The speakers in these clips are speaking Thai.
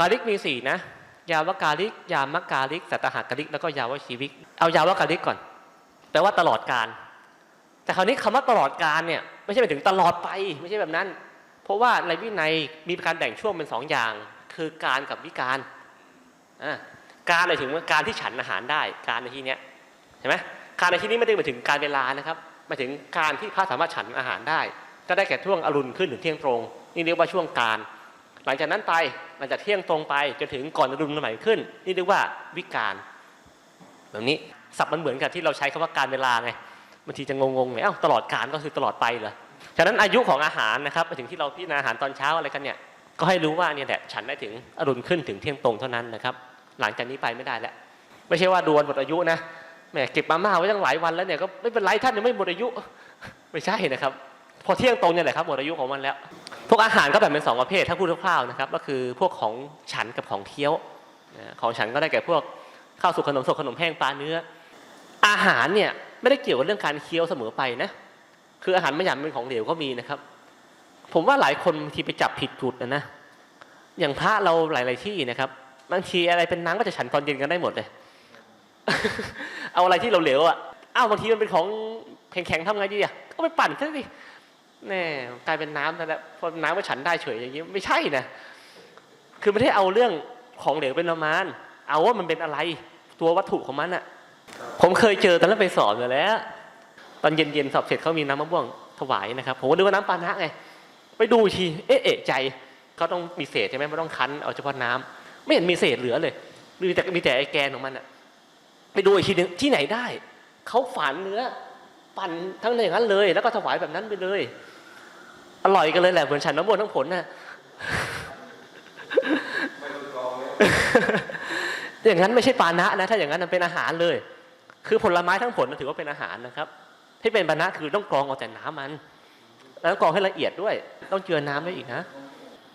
กาลิกมีสี่นะ ยาวกาลิก ยามกาลิกสัตหากาลิก แล้วก็ยาวชีวิก เอายาวกาลิกก่อน แปลว่าตลอดการ แต่คราวนี้คำว่าตลอดการเนี่ยไม่ใช่หมายถึงตลอดไปไม่ใช่แบบนั้น เพราะว่าในวินัยมีการแบ่งช่วงเป็นสองอย่าง คือการกับวิการการหมายถึงการที่ฉันอาหารได้ การในที่นี้ยเห็นไหมการในที่นี้ไม่ได้หมายถึงการเวลานะครับหมายถึงการที่พระสามารถฉันอาหารได้ ก็ได้แก่ช่วงอรุณขึ้นถึงเที่ยงตรง นี่เรียกว่าช่วงการ หลังจากนั้นไปหลังจากเที่ยงตรงไปจนถึงก่อนอรุณใหม่ขึ้น นี่เรียกว่าวิการแบบนี้ศัพท์มันเหมือนกับที่เราใช้คำว่าการเวลาไงบางทีจะงงๆไงเอ้าตลอดการก็คือตลอดไปเหรอฉะนั้นอายุของอาหารนะครับไปถึงที่เราพิจารณาอาหารตอนเช้าอะไรกันเนี่ยก็ให้รู้ว่าเนี่ยแหละฉันได้ถึงอรุณขึ้นถึงเที่ยงตรงเท่านั้นนะครับ หลังจากนี้ไปไม่ได้แล้วไม่ใช่ว่าดวนหมดอายุนะแหมเก็บมาม่าไว้ตั้งหลายวันแล้วเนี่ยก็ไม่เป็นไรท่านยังไม่หมดอายุ ไม่ใช่นะครับ พอเที่ยงตรงเนี่ยแหละครับหมดอายุของมันแล้ว พวกอาหารก็แบ่งเป็นสองประเภทถ้าพูดคร่าวๆนะครับ ก็คือพวกของฉันกับของเคี้ยวของฉันก็ได้แก่พวกข้าวสุกขนมสดขนมแห้งปลาเนื้อ อาหารเนี่ยไม่ได้เกี่ยวกับเรื่องการเคี้ยวเสมอไปนะคืออาหารไม่หยำเป็นของเหลวก็มีนะครับ ผมว่าหลายคนบางทีไปจับผิดจุดนะนะอย่างพระเราหลาย ๆที่นะครับบางทีอะไรเป็นน้ำก็จะฉันตอนเย็นกันได้หมดเลย เอาอะไรที่เราเหลวอะอ้าวบางทีมันเป็นของแข็งๆทำไงดีอะก็ไปปั่นซะสิ แน่กลายเป็นน้ำแล้วพอน้ำก็ฉันได้เฉยอย่างนี้ไม่ใช่นะคือไม่ได้เอาเรื่องของเหลวเป็นประมาณ เอาว่ามันเป็นอะไร ตัววัตถุของมันอะผมเคยเจอตอนนั้นไปสอบอยู่แล้ว ตอนเย็นๆสอบเสร็จเขามีน้ำมะม่วงถวายนะครับ ผมก็นึกว่าน้ำปานะไง ไปดูทีเอ๊ะเอะใจเขาต้องมีเศษใช่ไหมไม่ต้องคั้นเอาเฉพาะน้ำไม่เห็นมีเศษเหลือเลยมีแต่มีแต่ไอแกนของมันอะไปดูอีกทีนึงที่ไหนได้เขาฝานเนื้อ ปั่นทั้งในอย่างนั้นเลย แล้วก็ถวายแบบนั้นไปเลย อร่อยกันเลยแหละเหมือนฉันน้ำมนต์ทั้งผลน่ะอย่างนั้นไม่ใช่ปานะนะ ถ้าอย่างนั้นมันเป็นอาหารเลย คือผลไม้ทั้งผลมันถือว่าเป็นอาหารนะครับ ที่เป็นปานะคือต้องกรองเอาแต่น้ำมัน แล้วกรองให้ละเอียดด้วย ต้องเจือน้ำด้วยอีกนะ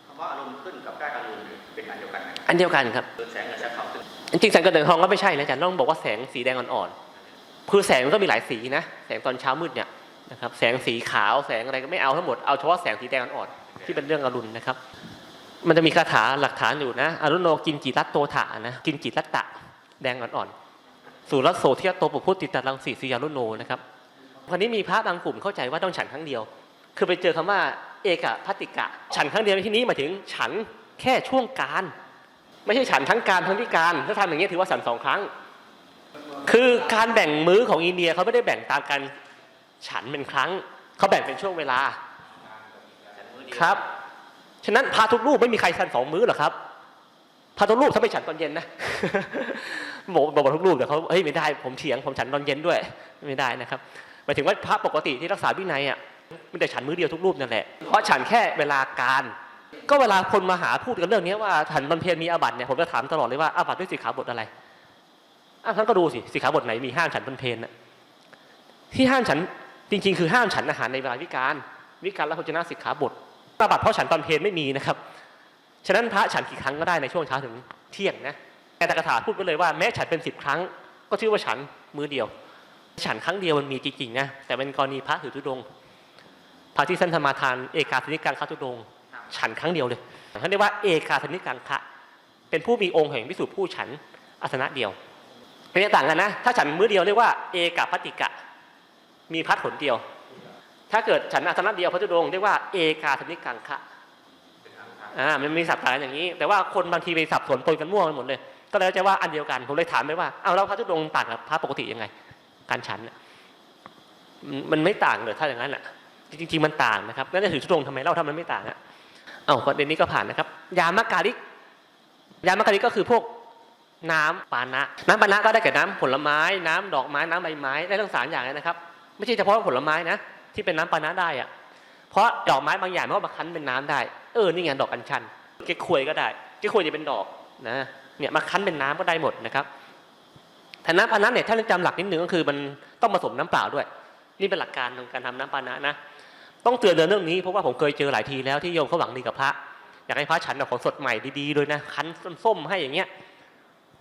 คำว่าอารมณ์ขึ้นกับใกล้อารมณ์เป็นอันเดียวกันไหมอันเดียวกันครับเดินแสงกับแสงขาวขึ้นจริงๆแสงกระเดินทองก็ไม่ใช่นะอาจารย์ต้องบอกว่าแสงสีแดงอ่อนๆคือแสงมันก็มีหลายสีนะ แสงตอนเช้ามืดเนี่ย นะครับแสงสีขาวแสงอะไรก็ไม่เอาทั้งหมด เอาเฉพาะแสงสีแดงอ่อนที่เป็นเรื่องอรุณนะครับ มันจะมีคาถาหลักฐานอยู่นะ อรุณโนกินจิรัตโตถะนะกินจิรัตตะแดงอ่อนๆสุรัสโสเทียโตปุพุติตารังสีสียารุโนนะครับคราวนี้มีพระบางกลุ่มเข้าใจว่าต้องฉันครั้งเดียว คือไปเจอคำว่าเอกพัติกะ ฉันครั้งเดียวในที่นี้หมายถึงฉันแค่ช่วงการ ไม่ใช่ฉันทั้งการทั้งพิการถ้าทำอย่างนี้ถือว่าฉันสองครั้ง คือการแบ่งมื้อของอินเดียเขาไม่ได้แบ่งตามการ ฉันเป็นครั้งเขาแบ่งเป็นช่วงเวลาครับ ฉะนั้นพระทุกรูปไม่มีใครฉันสองมื้อหรอกครับพระทุกรูปถ้าไม่ฉันตอนเย็นนะบอกบอกทุกรูปเดี๋ยวเขาเฮ้ยไม่ได้ผมเถียงผมฉันตอนเย็นด้วยไม่ได้นะครับหมายถึงว่าพระปกติที่รักษาวินัยอะมีแต่ฉันมื้อเดียวทุกรูปนั่นแหละ เพราะฉันแค่เวลาการ ก็เวลาคนมาหาพูดกันเรื่องนี้ว่าฉันบรรเพนมีอาบัติเนี่ยผมจะถามตลอดเลยว่าอาบัติด้วยสิกขาบทอะไรอ้าวท่านก็ดูสิสิกขาบทไหนมีห้ามฉันบรรเพนน่ะที่ห้ามฉัน จริงๆ คือห้ามฉันอาหารในเวลาวิการ วิการและโภชนะสิกขาบทอาบัติเพราะฉันตอนเพนไม่มีนะครับ ฉะนั้นพระฉันกี่ครั้งก็ได้ในช่วงเช้าถึงเที่ยงนะแต่ตกถาพูดไปเลยว่าแม้ฉันเป็นสิบครั้ง ก็ชื่อว่าฉันมือเดียว ฉันครั้งเดียวมันมีจริงๆนะแต่เป็นกรณีพระถือธุดงพระที่ท่านธรรมาทานเอกาสนิการคัตุดง ฉันครั้งเดียวเลยเขาเรียกว่าเอกาสนิการคะเป็นผู้มีองค์แห่งวิสุทธิผู้ฉันอาสนะเดียวเป็นต่างกันนะ ถ้าฉันมือเดียวเรียกว่าเอกาพัตติกะ มีพัดผลเดียว ถ้าเกิดฉันอาสนะเดียวพระธุดงเรียกว่าเอกาสนิกังคะอ่ามันมีสับสานอย่างนี้ แต่ว่าคนบางทีไปสับสนปนกันมั่วกันหมดเลย ก็เลยจะว่าอันเดียวกันผมเลยถามไปว่าเอาแล้วพระธุดงต่างกับพระปกติยังไง การฉันน่ะมันไม่ต่างเลยถ้าอย่างนั้นแหละจริงๆมันต่างนะครับแล้วจะถือธุดงทำไมเล่าถ้ามันไม่ต่างอะเอาประเด็นนี้ก็ผ่านนะครับ ยามกาลิก ยามกาลิกก็คือพวกน้ำปานะ น้ำปานะก็ได้แก่น้ำผลไม้ น้ำดอกไม้น้ำใบไม้ได้ทั้งสามอย่างเลยนะครับ ไม่ใช่เฉพาะผลไม้นะที่เป็นน้ำปานะได้อะเพราะดอกไม้บางอย่างมันก็มาคั้นเป็นน้ำได้ เออนี่ไงดอกอัญชันเก๊กควยก็ได้เก๊กควยจะเป็นดอกนะเนี่ยมาคั้นเป็นน้ำก็ได้หมดนะครับแต่น้ำปานะเนี่ยถ้าจำหลักนิดหนึ่งก็คือมันต้องผสมน้ำเปล่าด้วย นี่เป็นหลักการของการทำน้ำปานะนะ ต้องเตือนเรื่องนี้เพราะว่าผมเคยเจอหลายทีแล้วที่โยมเขาหวังดีกับพระอยากให้พระฉันแบบของสดใหม่ดีๆเลยนะคั้นส้มๆให้อย่างเงี้ย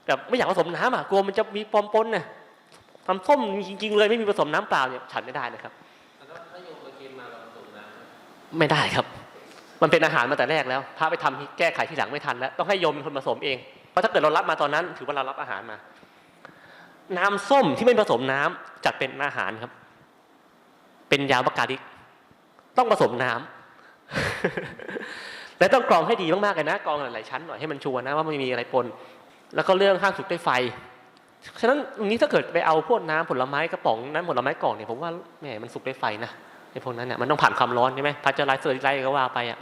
แบบไม่อยากผสมน้ำอะกลัวมันจะมีปอมปนนะ ทำส้มจริงๆเลยไม่มีผสมน้ำเปล่าเนี่ยฉันไม่ได้นะครับไม่ได้ครับ มันเป็นอาหารมาแต่แรกแล้วพระไปทำแก้ไขที่หลังไม่ทันแล้วต้องให้โยมเป็นคนผสมเองเพราะถ้าเกิดเรารับมาตอนนั้น ถือว่าเรารับอาหารมา น้ำส้มที่ไม่ผสมน้ำจัดเป็นอาหารครับ เป็นยาบกาดิก ต้องผสมน้ำและต้องกรองให้ดีมากๆเลยนะกรองหลายๆชั้นหน่อยให้มันชัวร์นะว่าไม่มีอะไรปน แล้วก็เรื่องห้ามสุกด้วยไฟ ฉะนั้นอันนี้ถ้าเกิดไปเอาพวกน้ำผลไม้กระป๋องน้ำผลไม้กล่องเนี่ยผมว่าแหมมันสุกด้วยไฟนะไอ้พวกนั้นเนี่ยมันต้องผ่านความร้อนใช่ไหมพัชเจอร์ไลซ์เซอร์ไลท์ก็ว่าไปอะ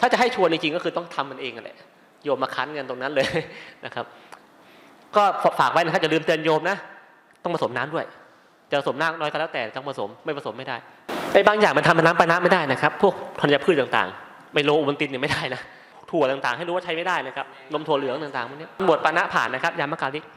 ถ้าจะให้ชวร์จริงๆก็คือต้องทำมันเองกันแหละโยมมาคั้นกันตรงนั้นเลยนะครับ ก็ฝากไว้นะครับอย่าลืมเตือนโยมนะต้องผสมน้ำด้วย จะผสมน้ำน้อยก็แล้วแต่ต้องผสมไม่ผสมไม่ได้ไอ้บางอย่างมันทำเป็นน้ำปานะไม่ได้นะครับ พวกธัญพืชต่างๆไมโลอุบันตินเนี่ยไม่ได้นะถั่วต่างๆ ให้รู้ว่าใช้ไม่ได้นะครับนมถั่วเหลืองต่างๆพวกนี้หมวดปานะผ่านนะครับยามะกาลิก